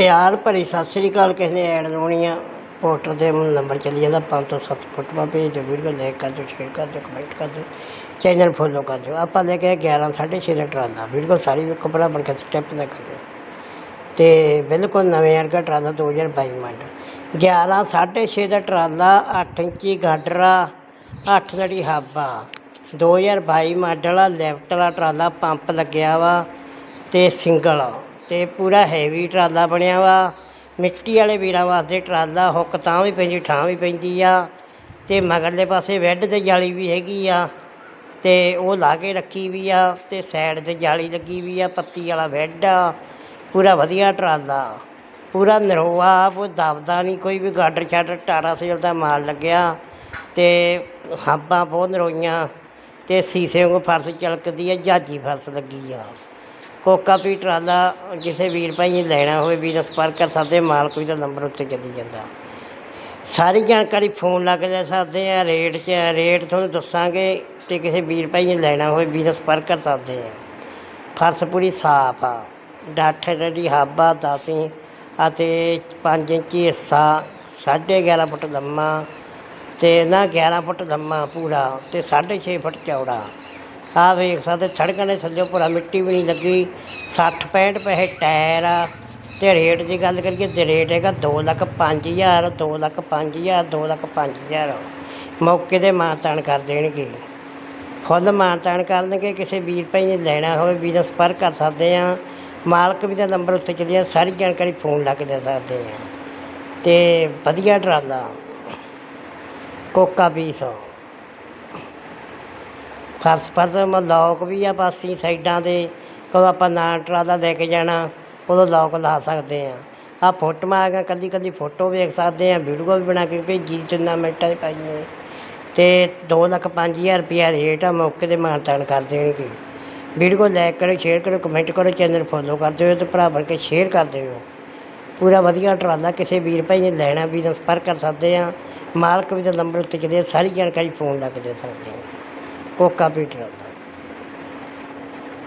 ਪਿਆਰ ਭਰੀ, ਸਤਿ ਸ੍ਰੀ ਅਕਾਲ, ਕਿਸੇ ਨੇ ਐਡ ਲਾਉਣੀ ਆ। ਪੋਸਟਰ ਤੇ ਨੰਬਰ ਚੱਲੀ ਜਾਂਦਾ 5 ਤੋਂ 7 ਫੁੱਟਵਾ ਭੇਜ ਦਿਓ ਵੀਡੀਓ ਲਾਈਕ ਕਰ ਦਿਓ, ਸ਼ੇਅਰ ਕਰ ਦਿਓ, ਕਮੈਂਟ ਕਰ ਦਿਓ, ਚੈਨਲ ਫੋਲੋ ਕਰ ਦਿਓ। ਆਪਾਂ ਲੈ ਕੇ ਆਏ 11 6.5 ਦਾ ਟਰਾਲਾ। ਵੀਡੀਓ ਸਾਰੀ ਵੇਖੋ ਭਰਾ ਬਣ ਕੇ ਸਟੈਪ ਨਾ ਕਰਿਓ। ਤੇ ਬਿਲਕੁਲ ਨਵੇਂ ਵਰਗਾ ਟਰਾਲਾ 2022 ਮਾਡਲ। 11 6.5 ਦਾ ਟਰਾਲਾ 8 ਇੰਚੀ ਗਾਡਰਾ 8 ਨੜੀ ਹਾਬਾ। 2022 ਮਾਡਲ ਆ, ਲੈਫਟ ਵਾਲਾ ਟਰਾਲਾ ਪੰਪ ਲੱਗਿਆ ਵਾ, ਤੇ ਸਿੰਗਲ ਤੇ ਪੂਰਾ ਹੈਵੀ ਟਰਾਲਾ ਬਣਿਆ ਵਾ। ਮਿੱਟੀ ਵਾਲੇ ਵੀਰਾਂ ਵਾਸਤੇ ਟਰਾਲਾ ਹੁੱਕ ਤਾਂ ਵੀ ਪੈਂਦੀ, ਠਾਂ ਵੀ ਪੈਂਦੀ ਆ। ਤੇ ਮਗਰਲੇ ਪਾਸੇ ਵੈੱਡ ਤੇ ਜਾਲੀ ਵੀ ਹੈਗੀ ਆ। ਤੇ ਉਹ ਲਾ ਕੇ ਰੱਖੀ ਵੀ ਆ ਤੇ ਸਾਈਡ ਤੇ ਜਾਲੀ ਲੱਗੀ ਵੀ ਆ, ਪੱਤੀ ਵਾਲਾ ਵੈੱਡ ਆ। ਪੂਰਾ ਵਧੀਆ ਟਰਾਲਾ। ਪੂਰਾ ਨਰੋਆ, ਕੋਈ ਦਬਦਾ ਨਹੀਂ, ਕੋਈ ਵੀ ਗਾਡਰ ਛਾਡਰ ਟਾਰਾ ਸੇਲ ਦਾ ਮਾਲ ਲੱਗਿਆ। ਤੇ ਹਾਬਾਂ ਬਹੁਤ ਨਰੋਈਆਂ। ਤੇ ਸੀਸੇ ਵਾਂਗੂ ਫਰਸ਼ ਚਲਕਦੀ ਆ ਜਹਾਜੀ ਫਰਸ਼ ਲੱਗੀ ਆ। ਕੋਕਾ ਵੀ ਟਰਾਲਾ ਕਿਸੇ ਵੀਰ ਭਾਈ ਨੇ ਲੈਣਾ ਹੋਵੇ, ਵੀਰ ਸੰਪਰਕ ਕਰ ਸਕਦੇ, ਮਾਲਕ ਵੀ ਦਾ ਨੰਬਰ ਉੱਤੇ ਚੱਲੀ ਜਾਂਦਾ। ਸਾਰੀ ਜਾਣਕਾਰੀ ਫੋਨ ਲਾ ਕੇ ਲੈ ਸਕਦੇ ਆ, ਰੇਟ 'ਚ, ਰੇਟ ਤੁਹਾਨੂੰ ਦੱਸਾਂਗੇ ਤੇ ਕਿਸੇ ਵੀਰ ਭਾਈ ਨੇ ਲੈਣਾ ਹੋਵੇ, ਵੀਰ ਸੰਪਰਕ ਕਰ ਸਕਦੇ ਆ। ਫਰਸ਼ ਪੂਰੀ ਸਾਫ਼ ਆ, ਡਾਠ ਦੀ ਹਾਬਾ ਦਸੀਂ ਅਤੇ 5 ਇੰਚੀ ਹਿੱਸਾ 11.5 ਫੁੱਟ ਲੰਮਾ, ਤੇ ਨਾ 11 ਫੁੱਟ ਲੰਮਾ ਪੂਰਾ, ਤੇ 6.5 ਫੁੱਟ ਚੌੜਾ। ਆਹ ਵੇਖ ਸਕਦੇ, ਸੜਕਾਂ ਦੇ ਥੱਲੇ ਪੂਰਾ ਮਿੱਟੀ ਵੀ ਨਹੀਂ ਲੱਗੀ। 60 65 ਪੈਸੇ ਟਾਇਰ ਆ। ਤੇ ਰੇਟ ਦੀ ਗੱਲ ਕਰੀਏ ਤੇ ਰੇਟ ਹੈਗਾ 2 ਲੱਖ 5000 2 ਲੱਖ 5000 2 ਲੱਖ 5000 ਮੌਕੇ ਤੇ ਮਾਨਤਾਨ ਕਰ ਦੇਣਗੇ। ਫੁੱਲ ਮਾਨਤਾਨ ਕਰਨਗੇ, ਕਿਸੇ ਵੀਰ ਭਾਈ ਨੇ ਲੈਣਾ ਹੋਵੇ, ਵੀਰ ਦਾ ਸੰਪਰਕ ਕਰ ਸਕਦੇ ਆ। ਮਾਲਕ ਵੀ ਦਾ ਨੰਬਰ ਉੱਤੇ ਚੱਲਿਆ ਸਾਰੀ ਜਾਣਕਾਰੀ ਫੋਨ ਲਾ ਕੇ ਦੇ ਸਕਦੇ ਆ। ਤੇ ਵਧੀਆ ਟਰਾਲਾ, ਕੋਕਾ ਪੀਸ ਫਰਸ ਫਰਸ ਲੋਕ ਵੀ ਆ ਪਾਸੀ ਸਾਈਡਾਂ ਤੇ। ਕਦੋਂ ਆਪਾਂ ਨਾ ਟਰਾਲਾ ਲੈ ਕੇ ਜਾਣਾ, ਉਦੋਂ ਲੋਕ ਲਾ ਸਕਦੇ ਹਾਂ ਆ ਫੋਟੋਆਂ ਆ ਗਈਆਂ ਕੱਲੀ ਕੱਲੀ ਫੋਟੋ ਵੇਖ ਸਕਦੇ ਹਾਂ ਵੀਡੀਓ ਵੀ ਬਣਾ ਕੇ ਭੇਜੀ ਚੁੰਨਾ ਮਿੰਟਾਂ 'ਚ ਪਾਈਏ ਤੇ 2 ਲੱਖ 5000 ਰੁਪਇਆ ਰੇਟ ਆ, ਮੌਕੇ ਤੇ ਮਾਨਤਾਨ ਕਰ ਦੇਣਗੇ। ਵੀਡੀਓ ਲਾਈਕ ਕਰੋ ਸ਼ੇਅਰ ਕਰੋ ਕਮੈਂਟ ਕਰੋ ਚੈਨਲ ਫੋਲੋ ਕਰ ਦਿਓ ਤੇ ਭਰਾ ਬਣ ਕੇ ਸ਼ੇਅਰ ਕਰ ਦਿਓ। ਪੂਰਾ ਵਧੀਆ ਟਰਾਲਾ ਕਿਸੇ ਵੀਰ ਭਾਈ ਨੇ ਲੈਣਾ ਵੀ ਸੰਪਰਕ ਕਰ ਸਕਦੇ ਆ। ਮਾਲਕ ਵੀ ਦਾ ਨੰਬਰ ਉੱਤੇ ਚੱਲੇ, ਸਾਰੀ ਜਾਣਕਾਰੀ ਫੋਨ ਲਾ ਕੇ ਦੇ ਸਕਦੇ ਆ। ਕੋਕਾ ਪੀ ਟਰਾਲਾ